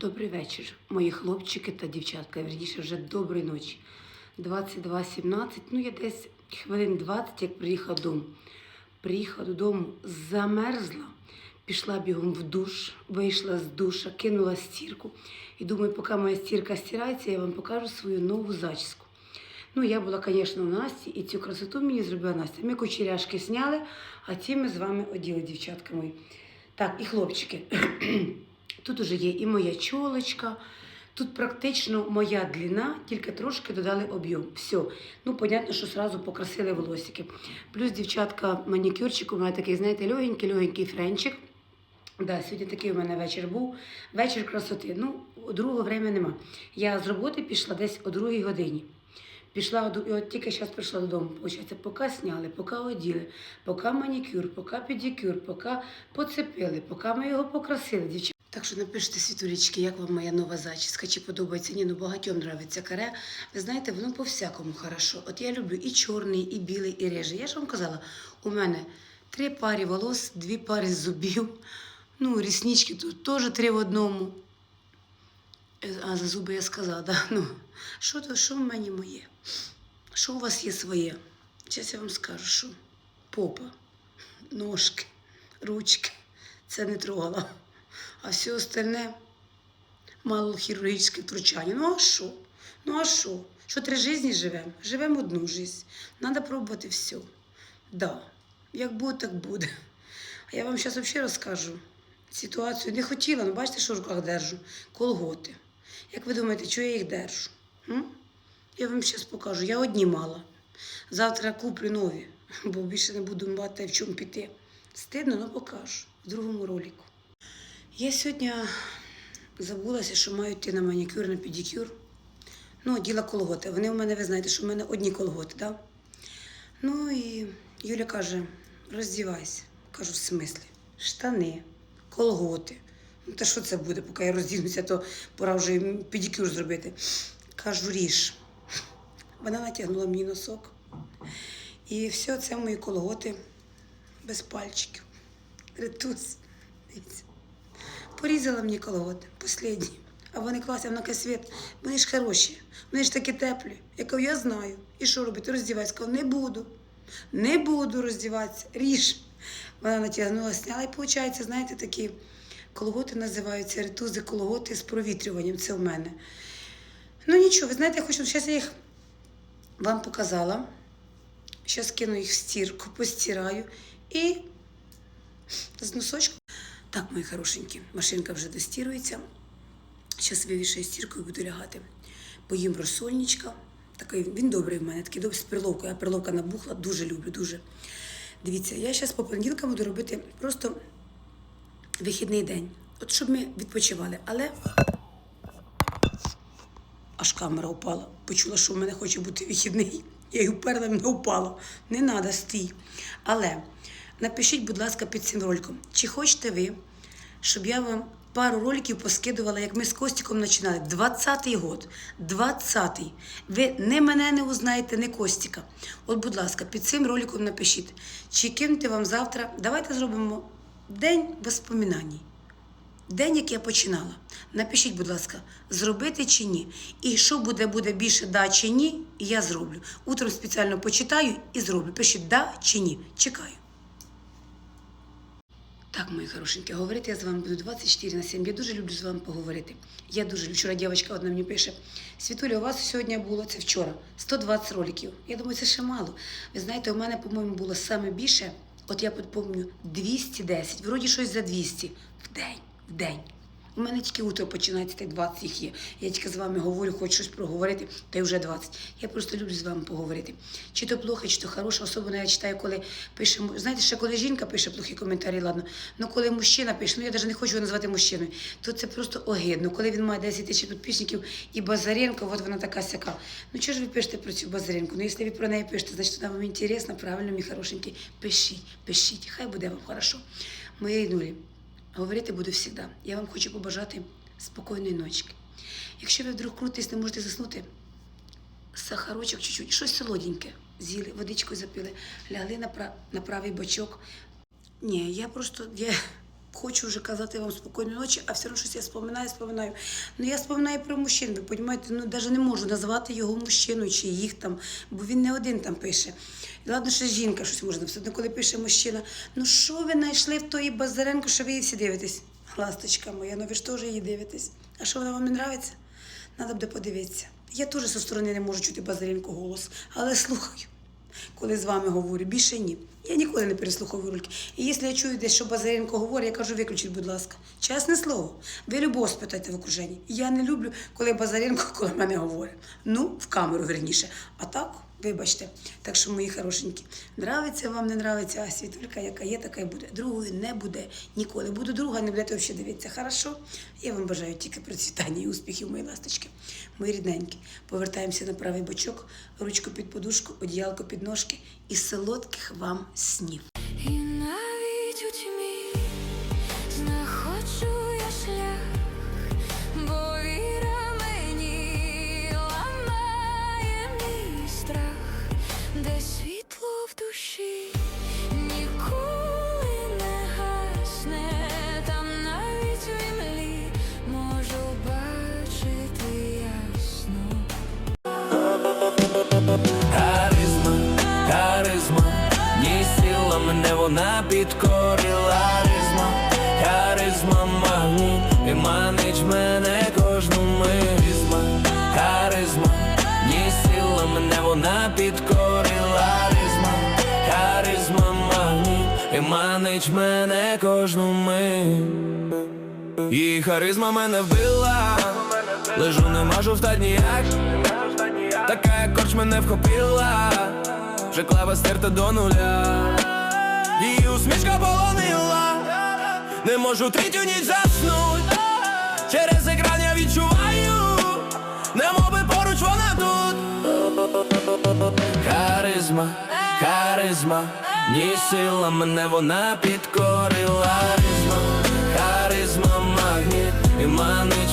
Добрий вечір, мої хлопчики та дівчатка. Вірніше, вже доброї ночі. 22.17, ну я десь хвилин 20, як приїхав додому. Приїхала додому, замерзла, пішла бігом в душ, вийшла з душа, кинула стірку. І думаю, поки моя стірка стирається, я вам покажу свою нову зачіску. Ну, я була, звісно, у Насті, і цю красоту мені зробила Настя. Ми кучеряшки зняли, а ці ми з вами оділи, дівчатка мої. Так, і хлопчики. Тут уже є і моя чолочка, тут практично моя длина, тільки трошки додали об'єм. Все. Ну, понятно, що одразу покрасили волосики. Плюс дівчатка манікюрчик у мене такий, знаєте, легенький, легенький френчик. Да, сьогодні такий у мене вечір був. Вечір красоти. Ну, другого времени нема. Я з роботи пішла десь о другій годині. Пішла і от тільки зараз прийшла додому. Получається, поки сняли, поки оділи, поки манікюр, поки педикюр, поки поцепили, поки ми його покрасили. Так що напишіть світулічки, як вам моя нова зачіска, чи подобається. Ні, ну багатьом нравиться каре. Ви знаєте, воно по-всякому хорошо. От я люблю і чорний, і білий, і режий. Я ж вам казала, у мене три пари волос, дві пари зубів. Ну, ріснички тут теж три в одному. Е, А за зуби я сказала, да? ну, що, то, що в мені моє? Що у вас є своє? Зараз я вам скажу, що попа, ножки, ручки. Це не трогала. А все остальне мало хірургічне втручання. Ну а що? Ну а що? Що три житті живемо? Живемо одну життя. Треба пробувати все. Да. Як буде, так буде. А я вам зараз взагалі розкажу ситуацію. Не хотіла, ну бачите, що в руках держу? Колготи. Як ви думаєте, чого я їх держу? М? Я вам зараз покажу. Я одні мала. Завтра куплю нові, бо більше не буду мати в чому піти. Стидно, але покажу в другому ролику. Я сьогодні забулася, що маю йти на манікюр, на педикюр. Ну, діла колготи. Вони в мене, ви знаєте, що в мене одні колготи, так? Ну і Юля каже: роздівайся. Кажу, в смислі? Штани, колготи. Ну, та що це буде, поки я роздінуся, то пора вже педикюр зробити. Кажу, ріж. Вона натягнула мені носок. І все це мої колготи без пальчиків. Ретус. Дивіться. Порізала мені колготи, останні. А вони вона каже, Світ, вони ж хороші, вони ж такі теплі. Я кажу, я знаю. І що робити? Роздівайся. Кажу, не буду. Не буду роздіватися. Ріж. Вона натягнула, сняла. І виходить, знаєте, такі колготи називаються ретузи колготи з провітрюванням. Це в мене. Ну нічого, ви знаєте, я хочу, зараз я їх вам показала. Зараз кину їх в стірку, постираю і з носочком. Так, мої хорошенькі, машинка вже достірується. Зараз вивішаю стірку і буду лягати. Поїм розсольничка. Такий, він добрий в мене, такий добрий з перловкою. Я перловка набухла, дуже люблю, дуже. Дивіться, я зараз по понеділкам буду робити просто вихідний день. От щоб ми відпочивали. Але аж камера упала. Почула, що в мене хоче бути вихідний. Я її вперла, мене упала. Не треба, стій. Але напишіть, будь ласка, під цим роликом, чи хочете ви, щоб я вам пару роликів поскидувала, як ми з Костіком починали. 20-й год. 20-й. Ви не мене не узнаєте, не Костіка. От, будь ласка, під цим роликом напишіть, чи кинути вам завтра. Давайте зробимо день воспоминань. День, як я починала. Напишіть, будь ласка, зробити чи ні. І що буде, буде більше да чи ні, я зроблю. Утром спеціально почитаю і зроблю. Пишіть да чи ні. Чекаю. Так, мої хорошенькі, говорити я з вами буду 24 на 7. Я дуже люблю з вами поговорити. Я дуже люблю. Вчора дівчинка одна мені пише: Світуля, у вас сьогодні було це вчора 120 роликів. Я думаю, це ще мало. Ви знаєте, у мене, по-моєму, було саме більше. От я пам'ятаю 210, вроді щось за 200 в день, в день. У мене тільки утро починається, так 20 їх є. Я тільки з вами говорю, хочу щось проговорити, та й вже 20. Я просто люблю з вами поговорити. Чи то плохо, чи то хороше. Особливо я читаю, коли пише, знаєте, ще коли жінка пише плохі коментарі, ладно. Ну коли мужчина пише, ну я навіть не хочу його назвати мужчиною, то це просто огидно. Коли він має 10 тисяч підписників і Базаренко, от вона така сяка. Ну чого ж ви пишете про цю Базаренко? Ну якщо ви про неї пишете, значить вона вам інтересна, правильно, мій хорошенький. Пишіть, пишіть, хай буде вам хорошо. Моєї нулі. Говорити буду завжди. Я вам хочу побажати спокійної ночки. Якщо ви вдруг крутись, не можете заснути, сахарочок чуть-чуть, щось солоденьке. З'їли, водичкою запили, лягли на, пра- на правий бочок. Ні, я просто я, хочу вже казати вам спокійної ночі, а все одно щось я споминаю, споминаю. Ну я споминаю про мужчин, ви розумієте, ну навіть не можу назвати його мужчиною чи їх там, бо він не один там пише. Ладно, що жінка щось може написати, коли пише мужчина, ну що ви знайшли в тої Базаренко, що ви її всі дивитесь? Ласточка моя, ну ви ж теж її дивитесь. А що вона вам не нравиться? Треба буде подивитися. Я теж зі сторони не можу чути Базаренко голос, але слухаю коли з вами говорю. Більше ні. Я ніколи не переслуховую ролики. І якщо я чую десь, що Базаренко говорить, я кажу, виключіть, будь ласка. Чесне слово. Ви любого спитайте в окруженні. Я не люблю, коли Базаренко коли мене говорить. Ну, в камеру верніше. А так, вибачте. Так що, мої хорошенькі, нравиться вам, не нравиться, а світулька, яка є, така і буде. Другою не буде ніколи. Буду друга, не будете взагалі дивитися. Хорошо? Я вам бажаю тільки процвітання і успіхів, мої ласточки. Мої рідненькі. Повертаємося на правий бочок, ручку під подушку, одіялко під ножки і солодких вам снів. Мене вона підкорила. Харизма, харизма, магніт І манить мене кожну мирізма Харизма, ні сила мене вона підкорила. Харизма, харизма, магніт І манить мене кожну мить Її харизма мене вбила. Лежу, не можу встать ніяк. Така як корч мене вхопила, вже клава стерта до нуля усмішка полонила, не можу третю ніч заснуть. Через екран я відчуваю, немоби поруч вона тут. Харизма, харизма, ні сила мене вона підкорила. Харизма, харизма, магніт і манить